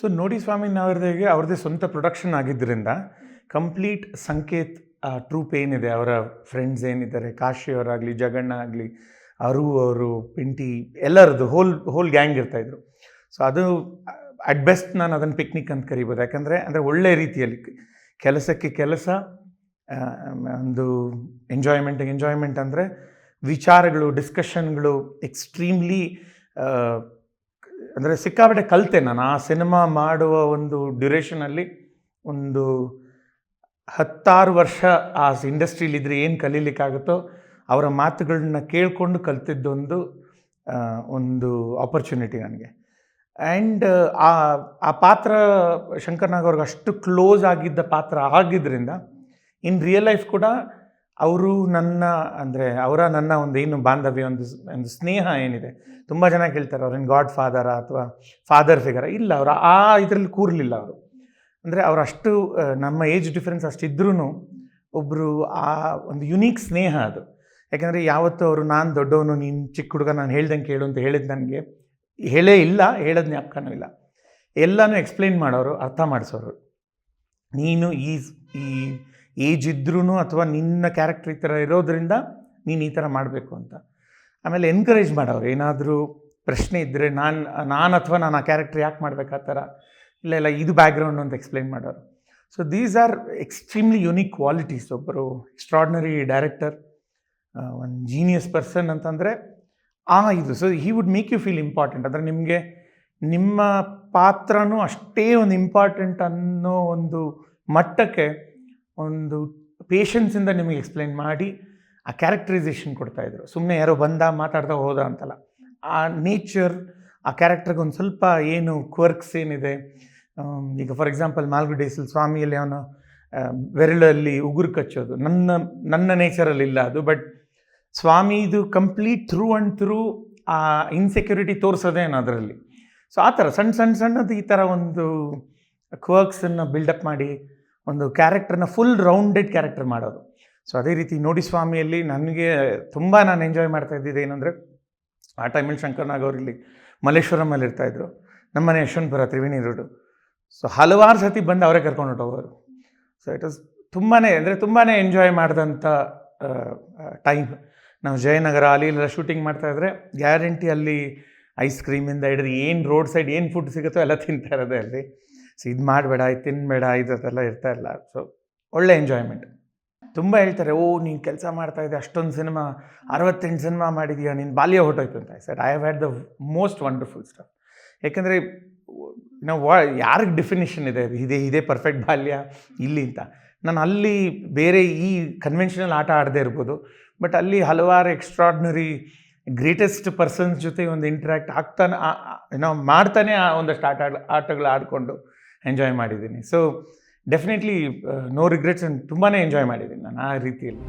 So ನೋಡಿ ಸ್ವಾಮಿ ಸ್ವಾಮಿನವರದಿಗೆ ಅವ್ರದ್ದೇ ಸ್ವಂತ ಪ್ರೊಡಕ್ಷನ್ ಆಗಿದ್ದರಿಂದ ಕಂಪ್ಲೀಟ್ ಸಂಕೇತ್ ಟ್ರೂಪ್ ಏನಿದೆ, ಅವರ ಫ್ರೆಂಡ್ಸ್ ಏನಿದ್ದಾರೆ, ಕಾಶಿ ಅವರಾಗಲಿ, ಜಗಣ್ಣ ಆಗಲಿ, ಅರು ಅವರು, ಪಿಂಟಿ, ಎಲ್ಲರದ್ದು ಹೋಲ್ ಹೋಲ್ ಗ್ಯಾಂಗ್ ಇರ್ತಾಯಿದ್ರು ಸೊ ಅದು ಅಟ್ ಬೆಸ್ಟ್ ನಾನು ಅದನ್ನು ಪಿಕ್ನಿಕ್ ಅಂತ ಕರಿಬೋದು. ಯಾಕಂದರೆ, ಅಂದರೆ ಒಳ್ಳೆಯ ರೀತಿಯಲ್ಲಿ ಕೆಲಸಕ್ಕೆ ಕೆಲಸ ಒಂದು ಎಂಜಾಯ್ಮೆಂಟಿಗೆ ಎಂಜಾಯ್ಮೆಂಟ್ ಅಂದರೆ ವಿಚಾರಗಳು ಡಿಸ್ಕಷನ್ಗಳು ಎಕ್ಸ್ಟ್ರೀಮ್ಲಿ ಅಂದರೆ ಸಿಕ್ಕಾಪಟ್ಟೆ ಕಲಿತೆ ನಾನು. ಆ ಸಿನಿಮಾ ಮಾಡುವ ಒಂದು ಡ್ಯುರೇಷನಲ್ಲಿ ಒಂದು ಹತ್ತಾರು ವರ್ಷ ಆ ಇಂಡಸ್ಟ್ರೀಲಿದ್ದರೆ ಏನು ಕಲೀಲಿಕ್ಕಾಗುತ್ತೋ ಅವರ ಮಾತುಗಳನ್ನ ಕೇಳಿಕೊಂಡು ಕಲ್ತಿದ್ದೊಂದು ಒಂದು ಆಪರ್ಚುನಿಟಿ ನನಗೆ. ಆ್ಯಂಡ್ ಆ ಆ ಪಾತ್ರ ಶಂಕರ್ನಾಗ್ ಅವ್ರಿಗೆ ಅಷ್ಟು ಕ್ಲೋಸ್ ಆಗಿದ್ದ ಪಾತ್ರ ಆಗಿದ್ದರಿಂದ ಇನ್ ರಿಯಲ್ ಲೈಫ್ ಕೂಡ ಅವರು ನನ್ನ, ಅಂದರೆ ಅವರ ನನ್ನ ಒಂದು ಏನು ಬಾಂಧವ್ಯ, ಒಂದು ಒಂದು ಸ್ನೇಹ ಏನಿದೆ, ತುಂಬ ಜನ ಕೇಳ್ತಾರೆ ಅವ್ರೇನು ಗಾಡ್ ಫಾದರ ಅಥವಾ ಫಾದರ್ ಫಿಗರ ಇಲ್ಲ, ಅವರು ಆ ಇದರಲ್ಲಿ ಕೂರಲಿಲ್ಲ ಅವರು. ಅಂದರೆ ಅವ್ರು ಅಷ್ಟು ನಮ್ಮ ಏಜ್ ಡಿಫ್ರೆನ್ಸ್ ಅಷ್ಟಿದ್ರೂ ಒಬ್ಬರು ಆ ಒಂದು ಯುನೀಕ್ ಸ್ನೇಹ ಅದು. ಯಾಕೆಂದರೆ ಯಾವತ್ತೂ ಅವರು, ನಾನು ದೊಡ್ಡವನು, ನೀನು ಚಿಕ್ಕ ಹುಡುಗ, ನಾನು ಹೇಳ್ದಂಗೆ ಕೇಳು ಅಂತ ಹೇಳಿದ್ದು ನನಗೆ ಹೇಳೇ ಇಲ್ಲ, ಹೇಳೋದು ಜ್ಞಾಪಕನೂ ಇಲ್ಲ. ಎಲ್ಲನೂ ಎಕ್ಸ್ಪ್ಲೈನ್ ಮಾಡೋರು, ಅರ್ಥ ಮಾಡಿಸೋರು. ನೀನು ಈ ಈ ಏಜ್ ಇದ್ರೂ ಅಥವಾ ನಿನ್ನ ಕ್ಯಾರೆಕ್ಟರ್ ಈ ಥರ ಇರೋದ್ರಿಂದ ನೀನು ಈ ಥರ ಮಾಡಬೇಕು ಅಂತ. ಆಮೇಲೆ ಎನ್ಕರೇಜ್ ಮಾಡೋರು, ಏನಾದರೂ ಪ್ರಶ್ನೆ ಇದ್ದರೆ ನಾನು ನಾನು ಅಥವಾ ನಾನು ಆ ಕ್ಯಾರೆಕ್ಟರ್ ಯಾಕೆ ಮಾಡ್ಬೇಕು ಆ ಥರ? ಇಲ್ಲ ಇಲ್ಲ, ಇದು ಬ್ಯಾಕ್ಗ್ರೌಂಡ್ ಅಂತ ಎಕ್ಸ್ಪ್ಲೈನ್ ಮಾಡೋರು. So these are extremely unique qualities ಒಬ್ಬರು ಎಕ್ಸ್ಟ್ರಾಡ್ನರಿ ಡೈರೆಕ್ಟರ್ ಒಂದು ಜೀನಿಯಸ್ ಪರ್ಸನ್ ಅಂತಂದರೆ, ಆ ಇದು. So he would make you feel important ಅಂದರೆ ನಿಮಗೆ ನಿಮ್ಮ ಪಾತ್ರನೂ ಅಷ್ಟೇ ಒಂದು ಇಂಪಾರ್ಟೆಂಟ್ ಅನ್ನೋ ಒಂದು ಮಟ್ಟಕ್ಕೆ ಒಂದು ಪೇಷನ್ಸಿಂದ ನಿಮಗೆ ಎಕ್ಸ್ಪ್ಲೈನ್ ಮಾಡಿ, ಆ ಕ್ಯಾರೆಕ್ಟರೈಸೇಷನ್ ಕೊಡ್ತಾಯಿದ್ರು ಸುಮ್ಮನೆ ಯಾರೋ ಬಂದ ಮಾತಾಡ್ತಾ ಹೋದ ಅಂತಲ್ಲ. ಆ ನೇಚರ್ ಆ ಕ್ಯಾರೆಕ್ಟರ್ಗೆ ಒಂದು ಸ್ವಲ್ಪ ಏನು ಕ್ವರ್ಕ್ಸ್ ಏನಿದೆ ಈಗ ಫಾರ್ ಎಕ್ಸಾಂಪಲ್ ಮಾಲ್ಗುಡೇಸಲ್ ಸ್ವಾಮಿಯಲ್ಲಿ ಅವನು ಬೆರಳಲ್ಲಿ ಉಗುರು ಕಚ್ಚೋದು. ನನ್ನ ನನ್ನ ನೇಚರಲ್ಲಿ ಇಲ್ಲ ಅದು ಬಟ್ ಸ್ವಾಮಿದು ಕಂಪ್ಲೀಟ್ ಥ್ರೂ ಆ್ಯಂಡ್ ಥ್ರೂ ಆ ಇನ್ಸೆಕ್ಯೂರಿಟಿ ತೋರಿಸೋದೇನು ಅದರಲ್ಲಿ. ಸೊ ಆ ಥರ ಸಣ್ಣ ಸಣ್ಣ ಸಣ್ಣದು ಈ ಥರ ಒಂದು ಕ್ವರ್ಕ್ಸನ್ನು ಬಿಲ್ಡಪ್ ಮಾಡಿ ಒಂದು ಕ್ಯಾರೆಕ್ಟರ್ನ ಫುಲ್ ರೌಂಡೆಡ್ ಕ್ಯಾರೆಕ್ಟರ್ ಮಾಡೋದು. ಸೊ ಅದೇ ರೀತಿ ನೋಡಿ ಸ್ವಾಮಿಯಲ್ಲಿ ನನಗೆ ತುಂಬ ನಾನು ಎಂಜಾಯ್ ಮಾಡ್ತಾ ಇದ್ದಿದ್ದು ಏನಂದರೆ, ಆ ಟೈಮಲ್ಲಿ ಶಂಕರ್ನಾಗ್ ಅವರು ಇಲ್ಲಿ ಮಲ್ಲೇಶ್ವರಮಲ್ಲಿ ಇರ್ತಾಯಿದ್ರು ನಮ್ಮನೆ ಯಶವಂತಪುರ, ತ್ರಿವೇಣಿ ರೋಡು. ಸೊ ಹಲವಾರು ಸತಿ ಬಂದು ಅವರೇ ಕರ್ಕೊಂಡು ಹೊಟ್ಟೋಗೋರು ಸೊ ಇಟ್ ವಾಸ್ ತುಂಬಾ ಅಂದರೆ ತುಂಬಾ ಎಂಜಾಯ್ ಮಾಡಿದಂಥ ಟೈಮ್ ನಾವು ಜಯನಗರ ಅಲ್ಲಿ ಎಲ್ಲ ಶೂಟಿಂಗ್ ಮಾಡ್ತಾಯಿದ್ರೆ ಗ್ಯಾರಂಟಿ ಅಲ್ಲಿ ಐಸ್ ಕ್ರೀಮಿಂದ ಹಿಡಿದು ಏನು ರೋಡ್ ಸೈಡ್ ಏನು ಫುಡ್ ಸಿಗುತ್ತೋ ಎಲ್ಲ ತಿಂತಾ ಇರೋದೇ ಅಲ್ಲಿ. ಸೊ ಇದು ಮಾಡಬೇಡ, ಇದು ತಿನ್ನಬೇಡ ಇದೆಲ್ಲ ಇರ್ತಾ ಇಲ್ಲ. ಸೊ ಒಳ್ಳೆ ಎಂಜಾಯ್ಮೆಂಟ್ ತುಂಬ ಹೇಳ್ತಾರೆ, ಓ, ನೀನು ಕೆಲಸ ಮಾಡ್ತಾ ಇದ್ದೆ, ಅಷ್ಟೊಂದು ಸಿನಿಮಾ ಅರವತ್ತೆಂಟು ಸಿನಿಮಾ ಮಾಡಿದೀಯ, ನೀನು ಬಾಲ್ಯ ಹೊಟ್ಟೋಯ್ತು ಅಂತ. Sir I have had the most wonderful stuff ಯಾಕೆಂದರೆ ನಾವು ವಾ ಯಾರಿಗೆ ಡೆಫಿನೇಷನ್ ಇದೆ? ಇದೇ ಇದೇ ಪರ್ಫೆಕ್ಟ್ ಬಾಲ್ಯ, ಇಲ್ಲಿ ಅಂತ. ನಾನು ಅಲ್ಲಿ ಬೇರೆ ಈ ಕನ್ವೆನ್ಷನಲ್ ಆಟ ಆಡದೇ ಇರ್ಬೋದು ಬಟ್ ಅಲ್ಲಿ ಹಲವಾರು ಎಕ್ಸ್ಟ್ರಾಡ್ನರಿ ಗ್ರೇಟೆಸ್ಟ್ ಪರ್ಸನ್ಸ್ ಜೊತೆ ಒಂದು ಇಂಟ್ರ್ಯಾಕ್ಟ್ ಆಗ್ತಾನೆ ಏನೋ ಮಾಡ್ತಾನೆ ಆ, ಒಂದಷ್ಟು ಆಟ, ಆಟಗಳು ಆಡಿಕೊಂಡು. ಎಂಜಾಯ್ ಮಾಡಿದ್ದೀನಿ. ಸೊ ಡೆಫಿನೆಟ್ಲಿ ನೋ ರಿಗ್ರೆಟ್ಸ್ ತುಂಬಾ ಎಂಜಾಯ್ ಮಾಡಿದ್ದೀನಿ ನಾನು ಆ ರೀತಿಯಲ್ಲಿ.